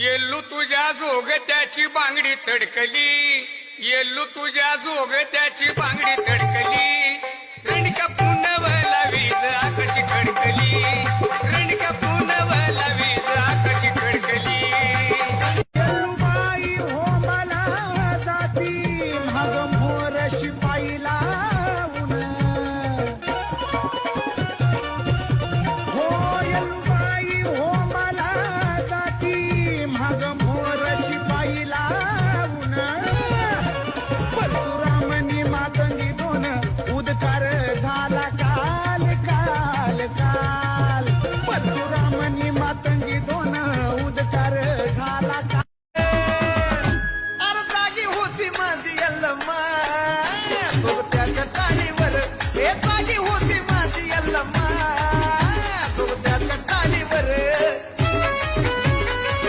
येल्लू तुझ्या जोग त्याची बांगडी तडकली. येल्लू तुझ्या जोग त्याची बांगडी ಎಲ್ಲಮ್ಮ ಸೊಗತ್ಯಾच्या ತಾಳಿवर हे ताजी होती माझी ಎಲ್ಲಮ್ಮ